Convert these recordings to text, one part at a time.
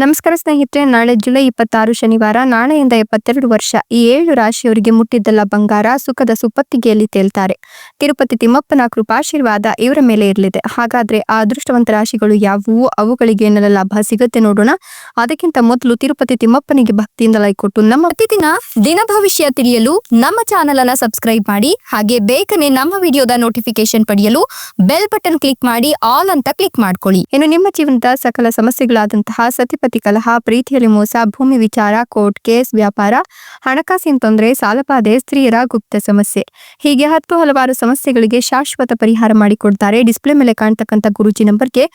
ನಮಸ್ಕಾರ ಸ್ನೇಹಿತರೆ, ನಾಳೆ ಜುಲೈ ಇಪ್ಪತ್ತಾರು ಶನಿವಾರ, ನಾಳೆಯಿಂದ ಎಪ್ಪತ್ತೆರಡು ವರ್ಷ, ಈ ಏಳು ರಾಶಿಯವರಿಗೆ ಮುಟ್ಟಿದ್ದಲ್ಲ ಬಂಗಾರ, ಸುಖದ ಸುಪ್ಪತ್ತಿಗೆಯಲ್ಲಿ ತೇಲ್ತಾರೆ. ತಿರುಪತಿ ತಿಮ್ಮಪ್ಪನ ಕೃಪಾಶೀರ್ವಾದ ಇವರ ಮೇಲೆ ಇರಲಿದೆ. ಹಾಗಾದ್ರೆ ಆ ಅದೃಷ್ಟವಂತ ರಾಶಿಗಳು ಯಾವುವು? ಅವುಗಳಿಗೆ ಏನೆಲ್ಲ ಲಾಭ ಸಿಗುತ್ತೆ ನೋಡೋಣ. ಅದಕ್ಕಿಂತ ಮೊದಲು ತಿರುಪತಿ ತಿಮ್ಮಪ್ಪನಿಗೆ ಭಕ್ತಿಯಿಂದ ಲೈಕ್ ಕೊಟ್ಟು ನಮ್ಮ ಪ್ರತಿದಿನ ದಿನ ಭವಿಷ್ಯ ತಿಳಿಯಲು ನಮ್ಮ ಚಾನೆಲ್ ಅನ್ನ ಸಬ್ಸ್ಕ್ರೈಬ್ ಮಾಡಿ, ಹಾಗೆ ಬೇಗನೆ ನಮ್ಮ ವಿಡಿಯೋದ ನೋಟಿಫಿಕೇಶನ್ ಪಡೆಯಲು ಬೆಲ್ ಬಟನ್ ಕ್ಲಿಕ್ ಮಾಡಿ ಆಲ್ ಅಂತ ಕ್ಲಿಕ್ ಮಾಡ್ಕೊಳ್ಳಿ. ಇನ್ನು ನಿಮ್ಮ ಜೀವನದ ಸಕಲ ಸಮಸ್ಯೆಗಳಾದಂತಹ ಸತಿಪತಿ ಕಲಹ, ಪ್ರೀತಿಯಲ್ಲಿ ಮೋಸ, ಭೂಮಿ ವಿಚಾರ, ಕೋರ್ಟ್ ಕೇಸ್, ವ್ಯಾಪಾರ, ಹಣಕಾಸಿನ ತೊಂದರೆ ಸಾಲಪಾದೆ ಸ್ತ್ರೀಯರ ಗುಪ್ತ ಸಮಸ್ಯೆ. ಹೀಗೆ ಹತ್ತು ಹಲವಾರು ಸಮಸ್ಯೆಗಳಿಗೆ ಶಾಶ್ವತ ಪರಿಹಾರ ಮಾಡಿಕೊಡ್ತಾರೆ. ಡಿಸ್ಪ್ಲೇ ಮೇಲೆ ಕಾಣ್ತಕ್ಕಂತ ಗುರುಜಿ ನಂಬರ್ಗೆ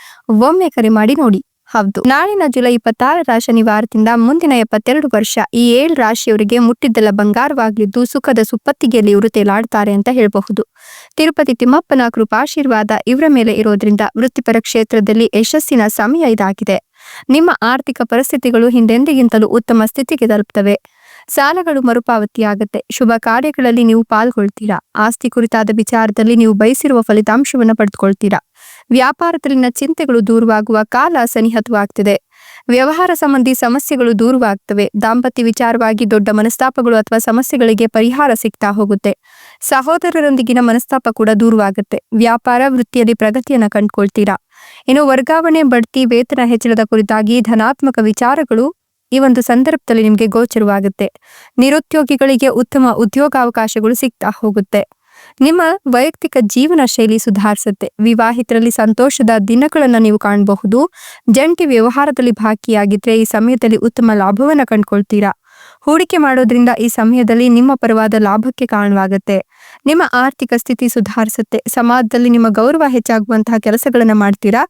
ಒಮ್ಮೆ ಕರೆ ಮಾಡಿ ನೋಡಿ. ಹೌದು. ನಾಳಿನ ಜುಲೈ ಇಪ್ಪತ್ತಾರರ ಶನಿವಾರದಿಂದ ಮುಂದಿನ ಎಪ್ಪತ್ತೆರಡು ವರ್ಷ, ಈ ಏಳು ರಾಶಿಯವರಿಗೆ ಮುಟ್ಟಿದ್ದೆಲ್ಲ ಬಂಗಾರವಾಗಲಿದ್ದು ಸುಖದ ಸುಪ್ಪತ್ತಿಗೆಯಲ್ಲಿ ಇವರು ತೇಲಾಡ್ತಾರೆ ಅಂತ ಹೇಳಬಹುದು. ತಿರುಪತಿ ತಿಮ್ಮಪ್ಪನ ಕೃಪಾಶೀರ್ವಾದ ಇವರ ಮೇಲೆ ಇರೋದ್ರಿಂದ ವೃತ್ತಿಪರ ಕ್ಷೇತ್ರದಲ್ಲಿ ಯಶಸ್ಸಿನ ಸಮಯ ಇದಾಗಿದೆ. ನಿಮ್ಮ ಆರ್ಥಿಕ ಪರಿಸ್ಥಿತಿಗಳು ಹಿಂದೆಂದಿಗಿಂತಲೂ ಉತ್ತಮ ಸ್ಥಿತಿಗೆ ತಲುಪ್ತವೆ. ಸಾಲಗಳು ಮರುಪಾವತಿಯಾಗುತ್ತೆ. ಶುಭ ಕಾರ್ಯಗಳಲ್ಲಿ ನೀವು ಪಾಲ್ಗೊಳ್ತೀರಾ? ಆಸ್ತಿ ಕುರಿತಾದ ವಿಚಾರದಲ್ಲಿ ನೀವು ಬಯಸಿರುವ ಫಲಿತಾಂಶವನ್ನು ಪಡೆದುಕೊಳ್ತೀರಾ? ವ್ಯಾಪಾರದಲ್ಲಿನ ಚಿಂತೆಗಳು ದೂರವಾಗುವ ಕಾಲ ಸನಿಹತವಾಗ್ತಿದೆ. ವ್ಯವಹಾರ ಸಂಬಂಧಿ ಸಮಸ್ಯೆಗಳು ದೂರವಾಗ್ತವೆ. ದಾಂಪತ್ಯ ವಿಚಾರವಾಗಿ ದೊಡ್ಡ ಮನಸ್ತಾಪಗಳು ಅಥವಾ ಸಮಸ್ಯೆಗಳಿಗೆ ಪರಿಹಾರ ಸಿಗ್ತಾ ಹೋಗುತ್ತೆ. ಸಹೋದರರೊಂದಿಗಿನ ಮನಸ್ತಾಪ ಕೂಡ ದೂರವಾಗುತ್ತೆ. ವ್ಯಾಪಾರ ವೃತ್ತಿಯಲ್ಲಿ ಪ್ರಗತಿಯನ್ನು ಕಂಡುಕೊಳ್ತೀರಾ? ಇನ್ನು ವರ್ಗಾವಣೆ ಬಡ್ತಿ ವೇತನ ಹೆಚ್ಚಳದ ಕುರಿತಾಗಿ ಧನಾತ್ಮಕ ವಿಚಾರಗಳು ಈ ಒಂದು ಸಂದರ್ಭದಲ್ಲಿ ನಿಮಗೆ ಗೋಚರವಾಗುತ್ತೆ. ನಿರುದ್ಯೋಗಿಗಳಿಗೆ ಉತ್ತಮ ಉದ್ಯೋಗಾವಕಾಶಗಳು ಸಿಗ್ತಾ ಹೋಗುತ್ತೆ. ನಿಮ್ಮ ವೈಯಕ್ತಿಕ ಜೀವನ ಶೈಲಿ ಸುಧಾರಿಸುತ್ತೆ. ವಿವಾಹಿತರಲ್ಲಿ ಸಂತೋಷದ ದಿನಗಳನ್ನು ನೀವು ಕಾಣಬಹುದು. ಜಂಟಿ ವ್ಯವಹಾರದಲ್ಲಿ ಭಾಗಿಯಾಗಿದ್ರೆ ಈ ಸಮಯದಲ್ಲಿ ಉತ್ತಮ ಲಾಭವನ್ನು ಕಂಡುಕೊಳ್ತೀರಾ. ಹೂಡಿಕೆ ಮಾಡೋದ್ರಿಂದ ಈ ಸಮಯದಲ್ಲಿ ನಿಮ್ಮ ಪರವಾದ ಲಾಭಕ್ಕೆ ಕಾರಣವಾಗುತ್ತೆ. ನಿಮ್ಮ ಆರ್ಥಿಕ ಸ್ಥಿತಿ ಸುಧಾರಿಸುತ್ತೆ. ಸಮಾಜದಲ್ಲಿ ನಿಮ್ಮ ಗೌರವ ಹೆಚ್ಚಾಗುವಂತಹ ಕೆಲಸಗಳನ್ನ ಮಾಡ್ತೀರಾ?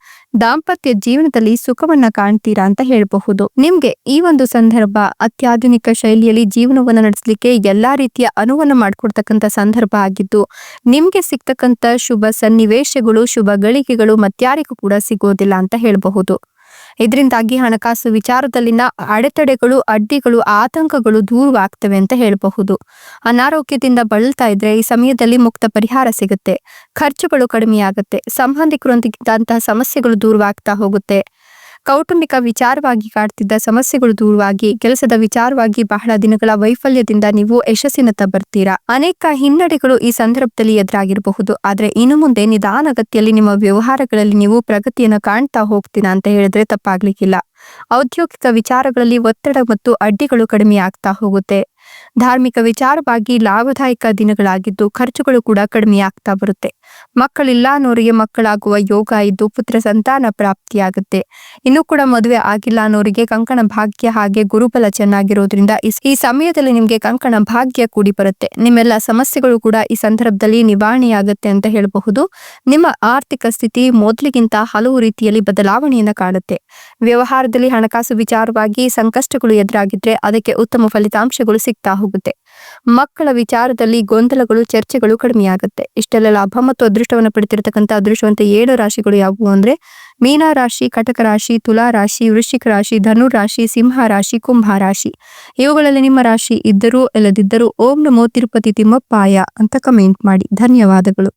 ದಾಂಪತ್ಯ ಜೀವನದಲ್ಲಿ ಸುಖವನ್ನ ಕಾಣ್ತೀರಾ ಅಂತ ಹೇಳಬಹುದು. ನಿಮ್ಗೆ ಈ ಒಂದು ಸಂದರ್ಭ ಅತ್ಯಾಧುನಿಕ ಶೈಲಿಯಲ್ಲಿ ಜೀವನವನ್ನ ನಡೆಸಲಿಕ್ಕೆ ಎಲ್ಲಾ ರೀತಿಯ ಅನುವನ್ನ ಮಾಡಿಕೊಡ್ತಕ್ಕಂಥ ಸಂದರ್ಭ ಆಗಿದ್ದು, ನಿಮ್ಗೆ ಸಿಗ್ತಕ್ಕಂಥ ಶುಭ ಸನ್ನಿವೇಶಗಳು, ಶುಭ ಗಳಿಕೆಗಳು ಮತ್ಯಾರಿಗೂ ಕೂಡ ಸಿಗೋದಿಲ್ಲ ಅಂತ ಹೇಳಬಹುದು. ಇದರಿಂದಾಗಿ ಹಣಕಾಸು ವಿಚಾರದಲ್ಲಿನ ಅಡೆತಡೆಗಳು, ಅಡ್ಡಿಗಳು, ಆತಂಕಗಳು ದೂರವಾಗ್ತವೆ ಅಂತ ಹೇಳಬಹುದು. ಅನಾರೋಗ್ಯದಿಂದ ಬಳಲ್ತಾ ಇದ್ರೆ ಈ ಸಮಯದಲ್ಲಿ ಮುಕ್ತ ಪರಿಹಾರ ಸಿಗುತ್ತೆ. ಖರ್ಚುಗಳು ಕಡಿಮೆಯಾಗುತ್ತೆ. ಸಂಬಂಧಿಕರೊಂದಿಗಿದ್ದಂತಹ ಸಮಸ್ಯೆಗಳು ದೂರವಾಗ್ತಾ ಹೋಗುತ್ತೆ. ಕೌಟುಂಬಿಕ ವಿಚಾರವಾಗಿ ಕಾಡ್ತಿದ್ದ ಸಮಸ್ಯೆಗಳು ದೂರವಾಗಿ, ಕೆಲಸದ ವಿಚಾರವಾಗಿ ಬಹಳ ದಿನಗಳ ವೈಫಲ್ಯದಿಂದ ನೀವು ಯಶಸ್ಸಿನತ್ತ ಬರ್ತೀರಾ? ಅನೇಕ ಹಿನ್ನಡೆಗಳು ಈ ಸಂದರ್ಭದಲ್ಲಿ ಎದುರಾಗಿರಬಹುದು. ಆದ್ರೆ ಇನ್ನು ಮುಂದೆ ನಿಧಾನಗತಿಯಲ್ಲಿ ನಿಮ್ಮ ವ್ಯವಹಾರಗಳಲ್ಲಿ ನೀವು ಪ್ರಗತಿಯನ್ನು ಕಾಣ್ತಾ ಹೋಗ್ತೀರಾ ಅಂತ ಹೇಳಿದ್ರೆ ತಪ್ಪಾಗ್ಲಿಕ್ಕಿಲ್ಲ. ಔದ್ಯೋಗಿಕ ವಿಚಾರಗಳಲ್ಲಿ ಒತ್ತಡ ಮತ್ತು ಅಡ್ಡಿಗಳು ಕಡಿಮೆ ಆಗ್ತಾ ಹೋಗುತ್ತೆ. ಧಾರ್ಮಿಕ ವಿಚಾರವಾಗಿ ಲಾಭದಾಯಕ ದಿನಗಳಾಗಿದ್ದು ಖರ್ಚುಗಳು ಕೂಡ ಕಡಿಮೆ ಆಗ್ತಾ ಬರುತ್ತೆ. ಮಕ್ಕಳಿಲ್ಲ ಅನ್ನೋರಿಗೆ ಮಕ್ಕಳಾಗುವ ಯೋಗ ಇದ್ದು ಪುತ್ರ ಸಂತಾನ ಪ್ರಾಪ್ತಿಯಾಗುತ್ತೆ. ಇನ್ನು ಕೂಡ ಮದುವೆ ಆಗಿಲ್ಲ ಅನ್ನೋರಿಗೆ ಕಂಕಣ ಭಾಗ್ಯ ಹಾಗೆ ಗುರುಬಲ ಚೆನ್ನಾಗಿರೋದ್ರಿಂದ ಈ ಸಮಯದಲ್ಲಿ ನಿಮ್ಗೆ ಕಂಕಣ ಭಾಗ್ಯ ಕೂಡಿ ಬರುತ್ತೆ. ನಿಮ್ಮೆಲ್ಲ ಸಮಸ್ಯೆಗಳು ಕೂಡ ಈ ಸಂದರ್ಭದಲ್ಲಿ ನಿವಾರಣೆಯಾಗುತ್ತೆ ಅಂತ ಹೇಳಬಹುದು. ನಿಮ್ಮ ಆರ್ಥಿಕ ಸ್ಥಿತಿ ಮೊದಲಿಗಿಂತ ಹಲವು ರೀತಿಯಲ್ಲಿ ಬದಲಾವಣೆಯನ್ನ ಕಾಣುತ್ತೆ. ವ್ಯವಹಾರದಲ್ಲಿ ಹಣಕಾಸು ವಿಚಾರವಾಗಿ ಸಂಕಷ್ಟಗಳು ಎದುರಾಗಿದ್ರೆ ಅದಕ್ಕೆ ಉತ್ತಮ ಫಲಿತಾಂಶಗಳು ಸಿಗ್ತಾ ಹೋಗುತ್ತೆ. ಮಕ್ಕಳ ವಿಚಾರದಲ್ಲಿ ಗೊಂದಲಗಳು, ಚರ್ಚೆಗಳು ಕಡಿಮೆಯಾಗುತ್ತೆ. ಇಷ್ಟೆಲ್ಲ ಲಾಭ ಮತ್ತು ಅದೃಷ್ಟವನ್ನು ಪಡೆದಿರತಕ್ಕಂಥ ಅದೃಷ್ಟವಂತ ಏಳು ರಾಶಿಗಳು ಯಾವುವು ಅಂದ್ರೆ, ಮೀನ ರಾಶಿ, ಕಟಕ ರಾಶಿ, ತುಲಾ ರಾಶಿ, ವೃಶ್ಚಿಕ ರಾಶಿ, ಧನು ರಾಶಿ, ಸಿಂಹ ರಾಶಿ, ಕುಂಭ ರಾಶಿ. ಇವುಗಳಲ್ಲಿ ನಿಮ್ಮ ರಾಶಿ ಇದ್ದರೂ, ಇಲ್ಲದಿದ್ದರೂ ಓಂ ನಮೋ ತಿರುಪತಿ ತಿಮ್ಮಪ್ಪಾಯ ಅಂತ ಕಮೆಂಟ್ ಮಾಡಿ. ಧನ್ಯವಾದಗಳು.